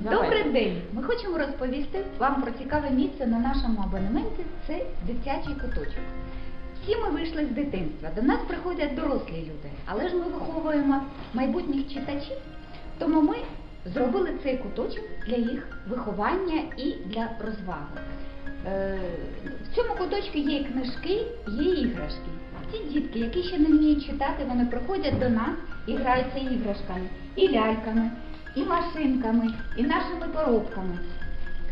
Добрий день! Ми хочемо розповісти вам про цікаве місце на нашому абонементі. Це дитячий куточок. Всі ми вийшли з дитинства. До нас приходять дорослі люди, але ж ми виховуємо майбутніх читачів. Тому ми зробили цей куточок для їх виховання і для розваги. Е, В цьому куточку є книжки, є іграшки. Ті дітки, які ще не вміють читати, вони приходять до нас і граються іграшками, і ляльками, і машинками, і нашими коробками.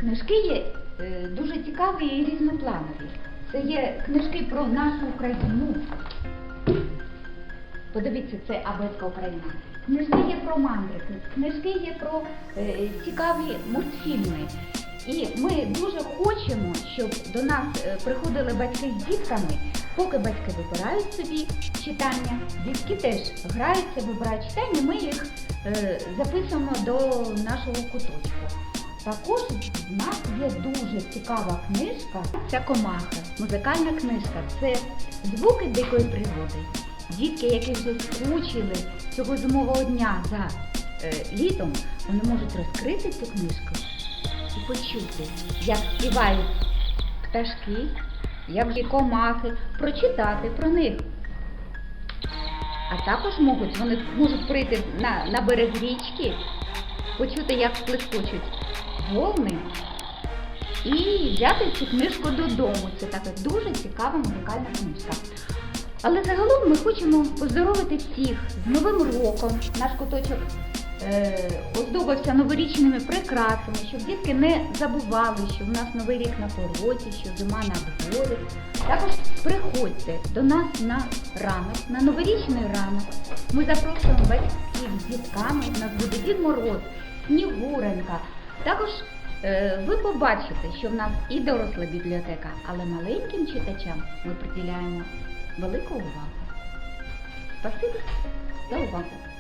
Книжки є е, дуже цікаві і різнопланові. Це є книжки про нашу Україну. Подивіться, це Абетська Україна. Книжки є про мандрики, книжки є про е, цікаві мультфільми. І ми дуже хочемо, щоб до нас е, приходили батьки з дітками, поки батьки вибирають собі читання, дітки теж граються, вибирають читання, ми їх записуємо до нашого куточку. Також в нас є дуже цікава книжка. Ця комаха, музикальна книжка. Це звуки дикої природи. Дітки, які вже скучили цього зимового дня за е, літом, вони можуть розкрити цю книжку і почути, як співають пташки, як комахи, прочитати про них. А також можуть, вони можуть прийти на, на берег річки, почути, як плескочуть волни, і взяти цю книжку додому. Це така дуже цікава музикальна книжка. Але загалом ми хочемо поздоровити всіх з Новим роком. Наш куточок оздобився новорічними прикрасами, щоб дітки не забували, що в нас новий рік на пороці, що зима на дворі. Також приходьте до нас на ранок, на новорічний ранок. Ми запрошуємо батьків з дітками. У нас буде Дід Мороз, Снігуренька. Також е, ви побачите, що в нас і доросла бібліотека, але маленьким читачам ми приділяємо велику увагу. Спасибі за увагу.